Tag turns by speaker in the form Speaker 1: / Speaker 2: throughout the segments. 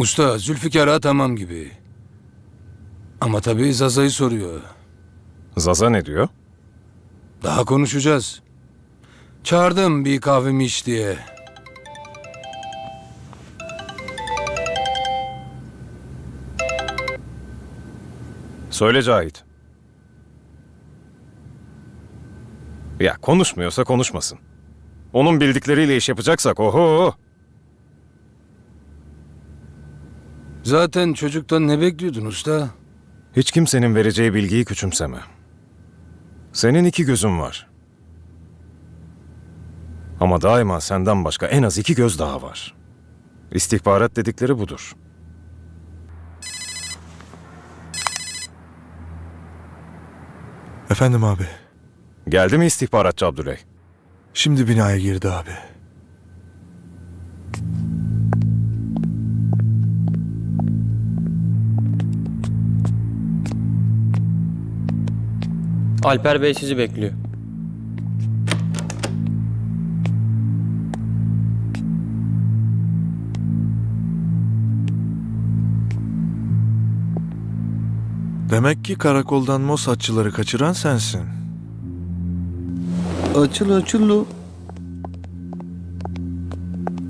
Speaker 1: Usta Zülfikar ağa tamam gibi. Ama tabii Zaza'yı soruyor.
Speaker 2: Zaza ne diyor?
Speaker 1: Daha konuşacağız. Çağırdım bir kahvemi iç diye.
Speaker 2: Söyle Cahit. Ya konuşmuyorsa konuşmasın. Onun bildikleriyle iş yapacaksak oho.
Speaker 1: Zaten çocuktan ne bekliyordun usta?
Speaker 2: Hiç kimsenin vereceği bilgiyi küçümseme. Senin iki gözün var. Ama daima senden başka en az iki göz daha var. İstihbarat dedikleri budur.
Speaker 3: Efendim abi.
Speaker 2: Geldi mi istihbaratçı Abdüley?
Speaker 3: Şimdi binaya girdi abi.
Speaker 4: Alper Bey sizi bekliyor.
Speaker 3: Demek ki karakoldan Mossadçıları kaçıran sensin.
Speaker 5: Açıl açıl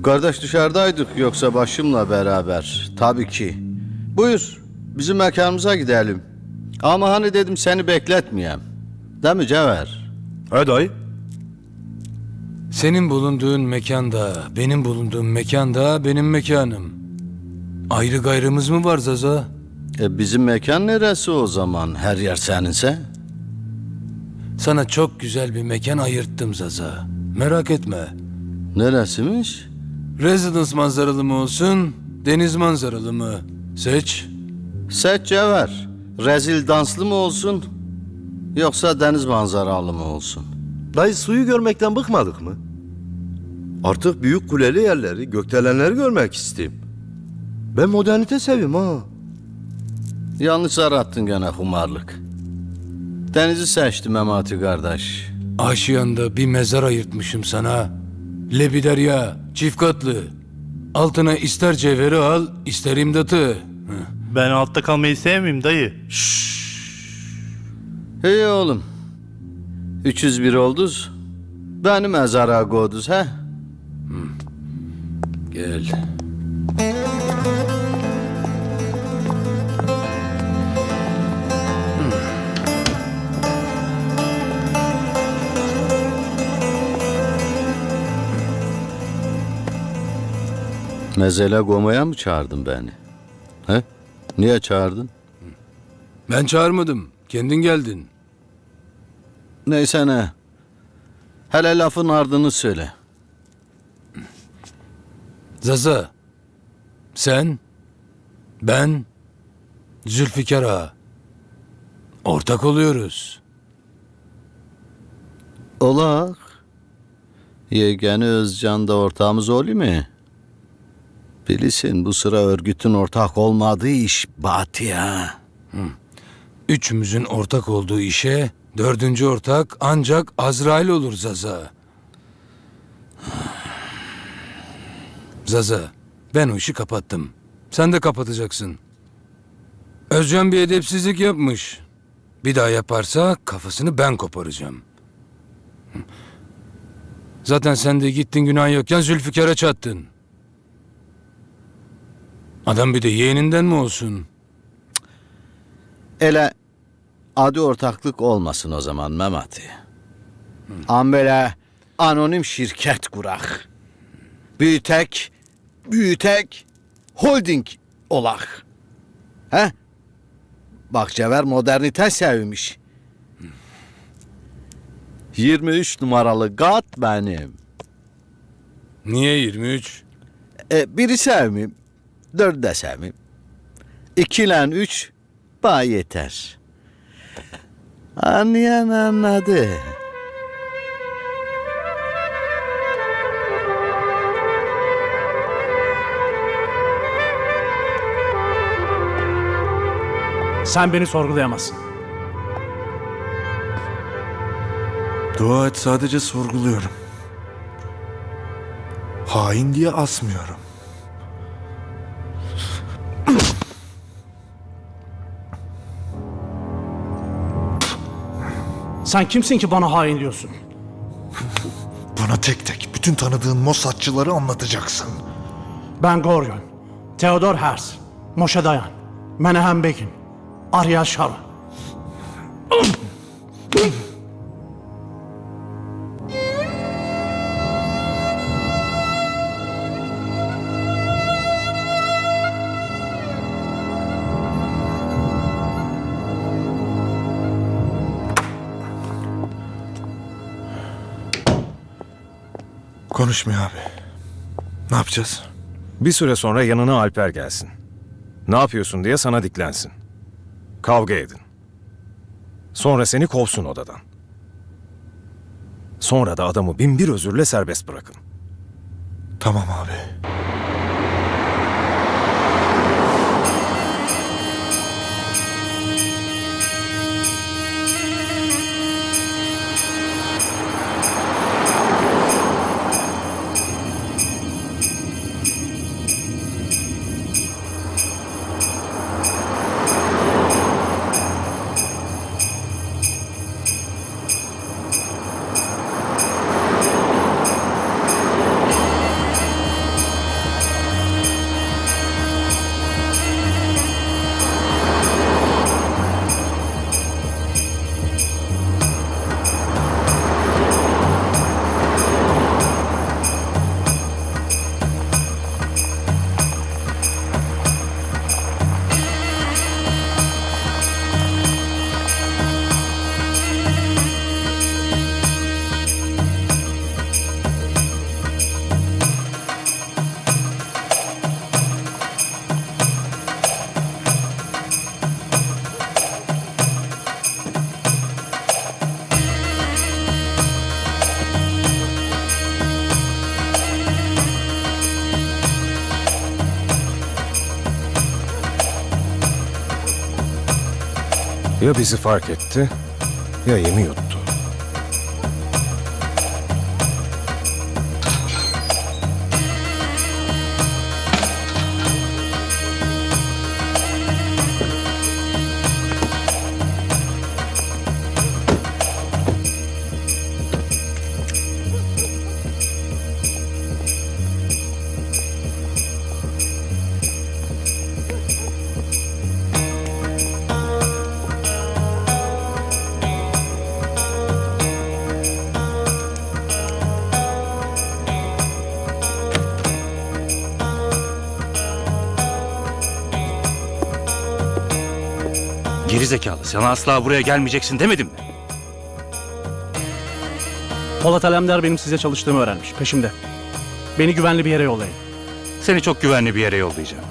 Speaker 5: Kardeş dışarıdaydık yoksa başımla beraber. Tabii ki. Buyur bizim mekanımıza gidelim. Ama hani dedim seni bekletmeyeyim. Değil mi Cevher?
Speaker 3: He dayı.
Speaker 1: Senin bulunduğun mekanda, benim bulunduğum mekanda benim mekanım. Ayrı gayrımız mı var Zaza?
Speaker 5: E bizim mekan neresi o zaman? Her yer seninse?
Speaker 1: Sana çok güzel bir mekan ayırttım Zaza. Merak etme.
Speaker 5: Neresiymiş?
Speaker 1: Residence manzaralı mı olsun, deniz manzaralı mı? Seç.
Speaker 5: Seç Cevher. Rezil danslı mı olsun? Yoksa deniz manzaralı mı olsun?
Speaker 6: Dayı suyu görmekten bıkmadık mı? Artık büyük kuleli yerleri, gökdelenleri görmek isteyeyim. Ben modernite seviyorum ha.
Speaker 5: Yanlış arattın gene humarlık. Denizi seçtim Memati kardeş.
Speaker 1: Aşiyanda bir mezar ayırtmışım sana. Lebiderya, çift katlı. Altına ister cevheri al, ister imdatı.
Speaker 7: Ben altta kalmayı sevmeyeyim dayı.
Speaker 5: İyi oğlum. 301 olduz. Beni mezara koyduz he?
Speaker 1: Gel.
Speaker 5: Mezele gomaya mı çağırdın beni? He? Niye çağırdın?
Speaker 1: Ben çağırmadım. Kendin geldin.
Speaker 5: Neyse ne. Hele lafın ardını söyle.
Speaker 1: Zaza. Sen, ben, Zülfikar Ağa. Ortak oluyoruz.
Speaker 5: Olak. Yegeni Özcan da ortağımız oluyor mu? Bilirsin bu sıra örgütün ortak olmadığı iş batı.
Speaker 1: Üçümüzün ortak olduğu işe dördüncü ortak ancak Azrail olur Zaza. Zaza, ben o işi kapattım. Sen de kapatacaksın. Özcan bir edepsizlik yapmış. Bir daha yaparsa kafasını ben koparacağım. Zaten sen de gittin günah yokken Zülfikar'a çattın. Adam bir de yeğeninden mi olsun?
Speaker 5: Ele adı ortaklık olmasın o zaman Memati. An anonim şirket kurak. Büyütek, büyütek, holding olak. He? Bak Cevher modernite sevmiş. 23 numaralı kat benim.
Speaker 1: Niye 23?
Speaker 5: E, biri sevmeyeyim, dördü de sevmeyeyim. İki ile üç bana yeter. Anlayan anladı.
Speaker 8: Sen beni sorgulayamazsın.
Speaker 3: Dua et sadece sorguluyorum. Hain diye asmıyorum.
Speaker 8: Sen kimsin ki bana hain diyorsun?
Speaker 9: Bana tek tek bütün tanıdığın Mossadçıları anlatacaksın.
Speaker 8: Ben Gorgon, Theodor Hers, Moshe Dayan, Menahem Begin, Ariel Sharon.
Speaker 3: Konuşmuyor abi. Ne yapacağız?
Speaker 2: Bir süre sonra yanına Alper gelsin. Ne yapıyorsun diye sana diklensin. Kavga edin. Sonra seni kovsun odadan. Sonra da adamı bin bir özürle serbest bırakın.
Speaker 3: Tamam abi.
Speaker 2: Ya bizi fark etti ya yemi yuttu.
Speaker 10: Geri zekalı. Sana asla buraya gelmeyeceksin demedim mi?
Speaker 8: Polat Alemdar benim size çalıştığımı öğrenmiş, peşimde. Beni güvenli bir yere yollayın.
Speaker 10: Seni çok güvenli bir yere yollayacağım.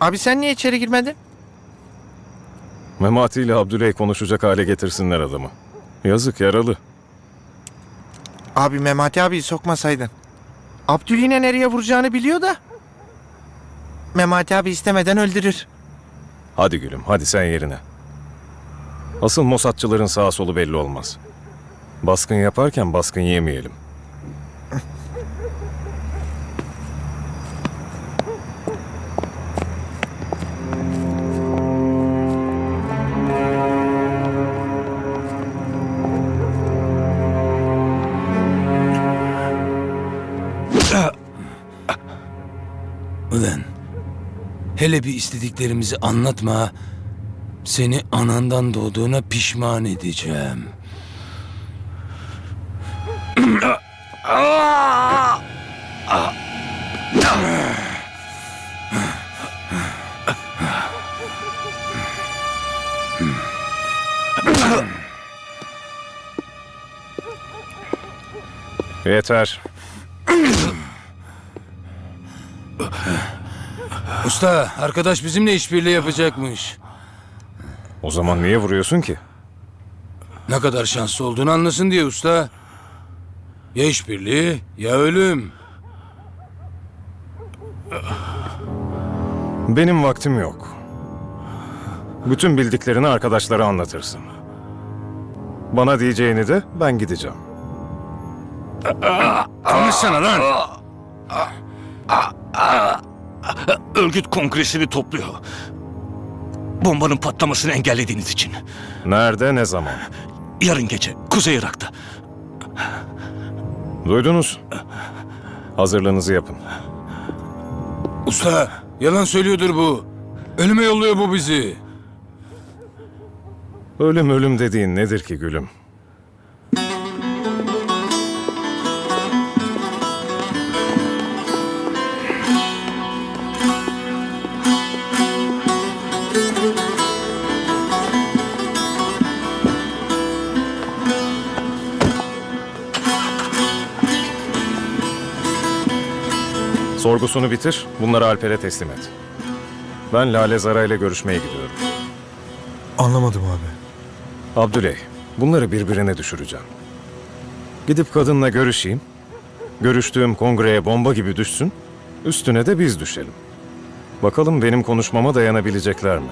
Speaker 11: Abi sen niye içeri girmedin?
Speaker 2: Memati ile Abdüley konuşacak hale getirsinler adamı. Yazık yaralı.
Speaker 11: Abi Memati abiyi sokmasaydın. Abdül yine nereye vuracağını biliyor da. Memati abi istemeden öldürür.
Speaker 2: Hadi gülüm hadi sen yerine. Asıl Mossadçıların sağa solu belli olmaz. Baskın yaparken baskın yemeyelim.
Speaker 1: Hele bir istediklerimizi anlatma. Seni anandan doğduğuna pişman edeceğim.
Speaker 2: Yeter.
Speaker 1: Usta arkadaş bizimle işbirliği yapacakmış.
Speaker 2: O zaman niye vuruyorsun ki?
Speaker 1: Ne kadar şanslı olduğunu anlasın diye usta. Ya işbirliği ya ölüm.
Speaker 2: Benim vaktim yok. Bütün bildiklerini arkadaşlara anlatırsın. Bana diyeceğini de ben gideceğim.
Speaker 1: Konuşsana lan.
Speaker 10: Örgüt kongresini topluyor. Bombanın patlamasını engellediğiniz için.
Speaker 2: Nerede, ne zaman?
Speaker 10: Yarın gece Kuzey Irak'ta.
Speaker 2: Duydunuz. Hazırlığınızı yapın.
Speaker 1: Usta yalan söylüyordur bu. Ölüme yolluyor bu bizi.
Speaker 2: Ölüm ölüm dediğin nedir ki gülüm? Sorgusunu bitir, bunları Alper'e teslim et. Ben Lale Zara ile görüşmeye gidiyorum.
Speaker 3: Anlamadım abi.
Speaker 2: Abdüley, bunları birbirine düşüreceğim. Gidip kadınla görüşeyim. Görüştüğüm kongreye bomba gibi düşsün. Üstüne de biz düşelim. Bakalım benim konuşmama dayanabilecekler mi?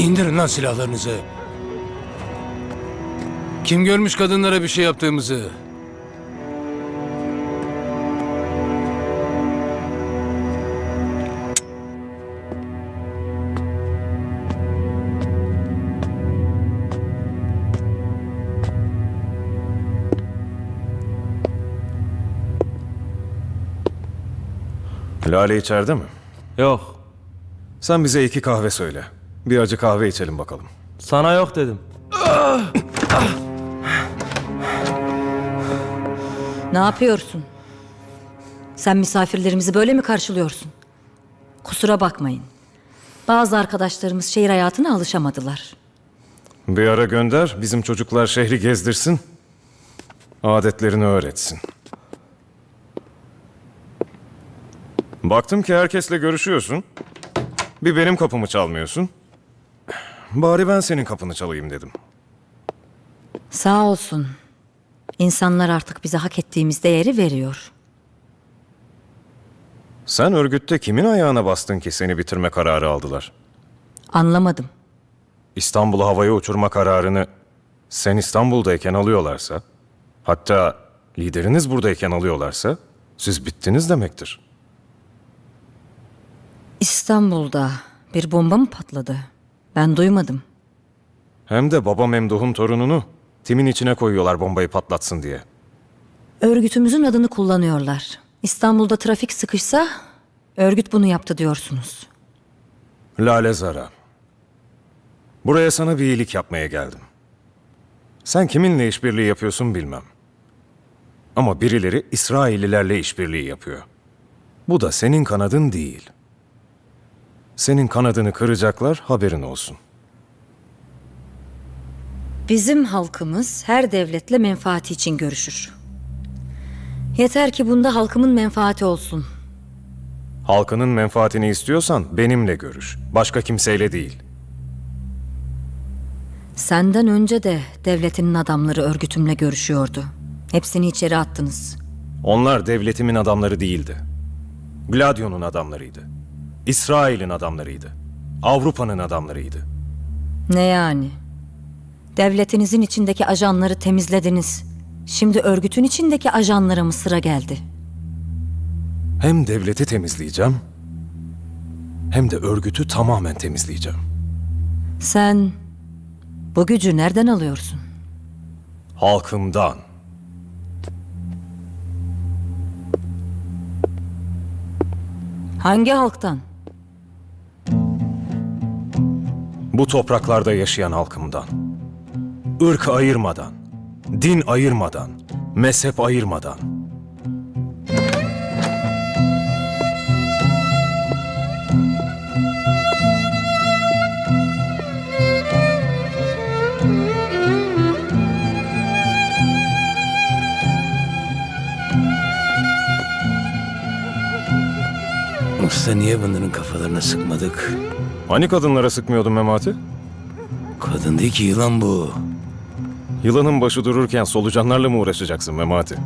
Speaker 1: İndirin lan silahlarınızı. Kim görmüş kadınlara bir şey yaptığımızı?
Speaker 2: Lale içeride mi?
Speaker 4: Yok.
Speaker 2: Sen bize iki kahve söyle. Bir acı kahve içelim bakalım.
Speaker 4: Sana yok dedim.
Speaker 12: Ne yapıyorsun? Sen misafirlerimizi böyle mi karşılıyorsun? Kusura bakmayın. Bazı arkadaşlarımız şehir hayatına alışamadılar.
Speaker 2: Bir ara gönder, bizim çocuklar şehri gezdirsin. Adetlerini öğretsin. Baktım ki herkesle görüşüyorsun. Bir benim kapımı çalmıyorsun. Bari ben senin kapını çalayım dedim.
Speaker 12: Sağ olsun. İnsanlar artık bize hak ettiğimiz değeri veriyor.
Speaker 2: Sen örgütte kimin ayağına bastın ki seni bitirme kararı aldılar?
Speaker 12: Anlamadım.
Speaker 2: İstanbul'u havaya uçurma kararını sen İstanbul'dayken alıyorlarsa, hatta lideriniz buradayken alıyorlarsa siz bittiniz demektir.
Speaker 12: İstanbul'da bir bomba mı patladı? Ben duymadım.
Speaker 2: Hem de baba Memduh'un torununu timin içine koyuyorlar bombayı patlatsın diye.
Speaker 12: Örgütümüzün adını kullanıyorlar. İstanbul'da trafik sıkışsa örgüt bunu yaptı diyorsunuz.
Speaker 2: Lale Zara. Buraya sana bir iyilik yapmaya geldim. Sen kiminle işbirliği yapıyorsun bilmem. Ama birileri İsraillilerle işbirliği yapıyor. Bu da senin kanadın değil. Senin kanadını kıracaklar haberin olsun.
Speaker 12: Bizim halkımız her devletle menfaati için görüşür. Yeter ki bunda halkımın menfaati olsun.
Speaker 2: Halkının menfaatini istiyorsan benimle görüş. Başka kimseyle değil.
Speaker 12: Senden önce de devletinin adamları örgütümle görüşüyordu. Hepsini içeri attınız.
Speaker 2: Onlar devletimin adamları değildi. Gladio'nun adamlarıydı. İsrail'in adamlarıydı. Avrupa'nın adamlarıydı.
Speaker 12: Ne yani? Devletinizin içindeki ajanları temizlediniz. Şimdi örgütün içindeki ajanlara mı sıra geldi?
Speaker 2: Hem devleti temizleyeceğim, hem de örgütü tamamen temizleyeceğim.
Speaker 12: Sen bu gücü nereden alıyorsun?
Speaker 2: Halkımdan.
Speaker 12: Hangi halktan?
Speaker 2: Bu topraklarda yaşayan halkımdan. Irk ayırmadan, din ayırmadan, mezhep ayırmadan.
Speaker 1: Usta niye bunların kafalarına sıkmadık?
Speaker 2: Hani kadınlara sıkmıyordun Memati?
Speaker 1: Kadın değil ki yılan bu.
Speaker 2: Yılanın başı dururken solucanlarla mı uğraşacaksın Memati?